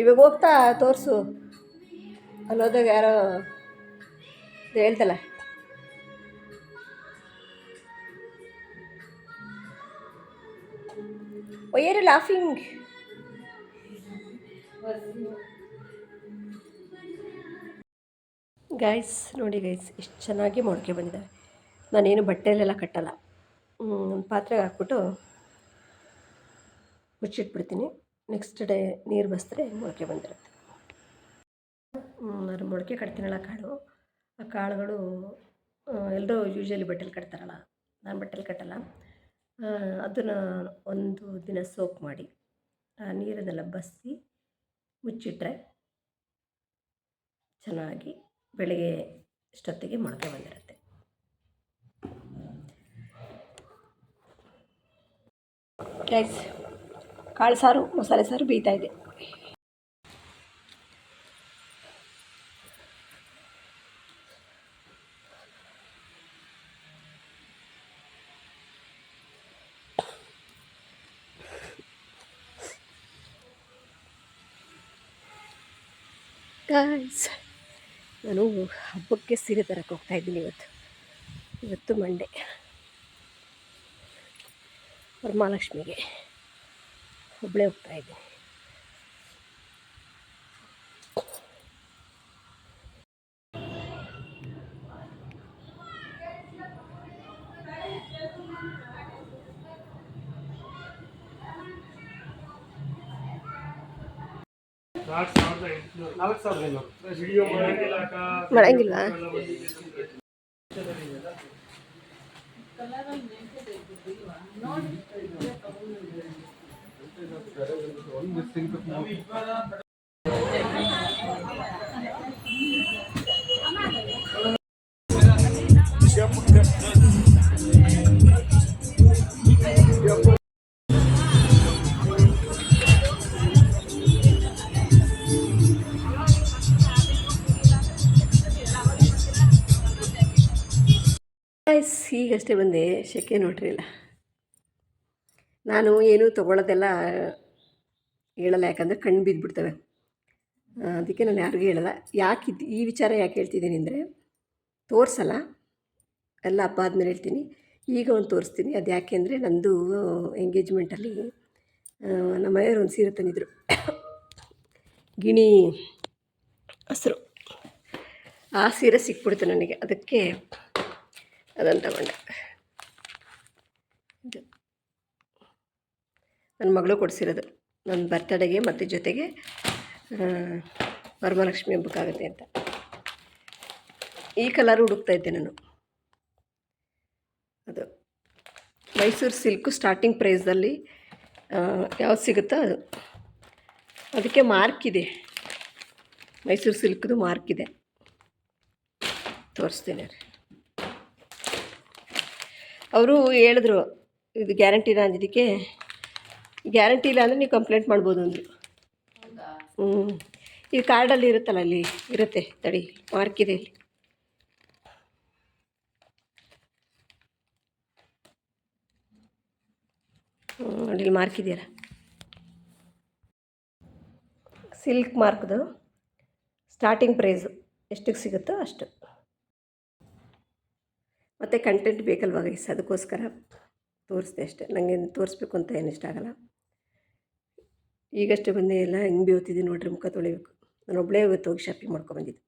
ಇವಾಗ ಹೋಗ್ತಾ ತೋರಿಸು. ಅಲ್ಲೋದಾಗ ಯಾರೋ ಹೇಳ್ತಲ್ಲ. ಒಯ್ಯರು ಲಾಫಿಂಗ್ ಗೈಸ್ ನೋಡಿ ಗೈಸ್ ಎಷ್ಟು ಚೆನ್ನಾಗಿ ಮೊಳಕೆ ಬಂದಿದ್ದಾವೆ ನಾನೇನು ಬಟ್ಟೆಯಲ್ಲೆಲ್ಲ ಕಟ್ಟಲ್ಲ. ಒಂದು ಪಾತ್ರೆಗೆ ಹಾಕ್ಬಿಟ್ಟು ಮುಚ್ಚಿಟ್ಬಿಡ್ತೀನಿ. ನೆಕ್ಸ್ಟ್ ಡೇ ನೀರು ಬಸಿದ್ರೆ ಮೊಳಕೆ ಬಂದಿರುತ್ತೆ. ಅದ್ರ ಮೊಳಕೆ ಕಟ್ತೀನಲ್ಲ ಕಾಳು. ಆ ಕಾಳುಗಳು ಎಲ್ಲರೂ ಯೂಶಲಿ ಬಟ್ಟೆಲಿ ಕಟ್ತಾರಲ್ಲ, ನಾನು ಬಟ್ಟೆಲಿ ಕಟ್ಟಲ್ಲ. ಅದನ್ನು ಒಂದು ದಿನ ಸೋಪ್ ಮಾಡಿ, ಆ ನೀರನ್ನೆಲ್ಲ ಬಸ್ಸಿ ಮುಚ್ಚಿಟ್ರೆ ಚೆನ್ನಾಗಿ ಬೆಳಗ್ಗೆ ಇಷ್ಟೊತ್ತಿಗೆ ಮೊಳಕೆ ಬಂದಿರುತ್ತೆ. ಗೈಸ್ ಕಾಳು ಸಾರು, ಮಸಾಲೆ ಸಾರು ಬೇಯ್ತಾ ಇದೆ. ನಾನು ಹಬ್ಬಕ್ಕೆ ಸೀರೆ ತರಕ್ಕೆ ಹೋಗ್ತಾ ಇದ್ದೀನಿ ಇವತ್ತು. ಇವತ್ತು ಮಂಡೆ ವರಮಹಾಲಕ್ಷ್ಮಿಗೆ. ಒಬ್ಬಳೇ ಹೋಗ್ತಾ ಇದ್ದೀನಿ ನಾಲ್ಕು ಸಾವಿರದ ಐನೂರು ಮಾಡಂಗಿಲ್ವಾ? ಗೈಸ್ ಈಗಷ್ಟೇ ಬಂದೆ. ಶೆಕೆ ನೋಡ್ರಿ ಇಲ್ಲ ನಾನು ಏನೂ ತೊಗೊಳ್ಳೋದೆಲ್ಲ ಹೇಳಲ್ಲ, ಯಾಕಂದರೆ ಕಣ್ಣು ಬಿದ್ದುಬಿಡ್ತವೆ ಅದಕ್ಕೆ ನಾನು ಯಾರಿಗೂ ಹೇಳಲ್ಲ. ಯಾಕೆ ಈ ವಿಚಾರ ಯಾಕೆ ಹೇಳ್ತಿದ್ದೀನಿ ಅಂದರೆ, ತೋರಿಸಲ್ಲ. ಎಲ್ಲ ಹಬ್ಬ ಆದಮೇಲೆ ಹೇಳ್ತೀನಿ. ಈಗ ಒಂದು ತೋರಿಸ್ತೀನಿ. ಅದು ಯಾಕೆ ಅಂದರೆ, ನಂದು ಎಂಗೇಜ್ಮೆಂಟಲ್ಲಿ ನಮ್ಮ ಮನೆಯವ್ರು ಒಂದು ಸೀರೆ ತಂದಿದ್ರು. ಗಿಣಿ ಹಸಿರು. ಆ ಸೀರೆ ಸಿಕ್ಬಿಡ್ತು ನನಗೆ. ಅದಕ್ಕೆ ಅದನ್ನು ತಗೊಂಡೆ. ನನ್ನ ಮಗಳು ಕೊಡಿಸಿರೋದು. ನನ್ನ ಬರ್ತಡೆಗೆ ಮತ್ತು ಜೊತೆಗೆ ವರಮಹಾಲಕ್ಷ್ಮಿ ಹಬ್ಬಕ್ಕಾಗುತ್ತೆ ಅಂತ. ಈ ಕಲರ್ ಹುಡುಕ್ತಾ ಇದ್ದೆ ನಾನು. ಅದು ಮೈಸೂರು ಸಿಲ್ಕು ಸ್ಟಾರ್ಟಿಂಗ್ ಪ್ರೈಸಲ್ಲಿ ಯಾವ್ದು ಸಿಗುತ್ತೋ ಅದು. ಅದಕ್ಕೆ ಮಾರ್ಕ್ ಇದೆ. ಮೈಸೂರು ಸಿಲ್ಕ್ದು ಮಾರ್ಕ್ ಇದೆ. ತೋರಿಸ್ತೀನಿ ರೀ ಅವರು ಹೇಳಿದ್ರು, ಇದು ಗ್ಯಾರಂಟಿನ ಅಂದಿದ್ದಕ್ಕೆ ಗ್ಯಾರಂಟಿ ಇಲ್ಲ ಅಂದರೆ ನೀವು ಕಂಪ್ಲೇಂಟ್ ಮಾಡ್ಬೋದು ಅಂದರು. ಹ್ಞೂ ಈ ಕಾರ್ಡಲ್ಲಿ ಇರುತ್ತಲ್ಲ ಅಲ್ಲಿ ಇರುತ್ತೆ ತಡಿ ಮಾರ್ಕ್ ಇದೆ ಇಲ್ಲಿ. ಹ್ಞೂ ಅಲ್ಲಿ ಮಾರ್ಕ್ ಇದೆಯಲ್ಲ. ಸಿಲ್ಕ್ ಮಾರ್ಕ್ದು. ಸ್ಟಾರ್ಟಿಂಗ್ ಪ್ರೈಸು ಎಷ್ಟಕ್ಕೆ ಸಿಗುತ್ತೋ ಅಷ್ಟು. ಮತ್ತು ಕಂಟೆಂಟ್ ಬೇಕಲ್ವಾಗ ಇಸ್ ಅದಕ್ಕೋಸ್ಕರ ತೋರಿಸ್ದೆ ಅಷ್ಟೇ. ನನಗೆ ತೋರಿಸ್ಬೇಕು ಅಂತ ಏನು ಇಷ್ಟ ಆಗಲ್ಲ. ಈಗಷ್ಟೇ ಬಂದೆ ಎಲ್ಲ ಹೆಂಗೆ ಬೀಳ್ತಿದ್ದೀನಿ ನೋಡ್ರಿ ಮುಖ ತೊಳಿಬೇಕು. ನಾನು ಒಬ್ಬಳೇ ಇವತ್ತು ಹೋಗಿ ಶಾಪಿಂಗ್ ಮಾಡ್ಕೊಬಂದಿದ್ದು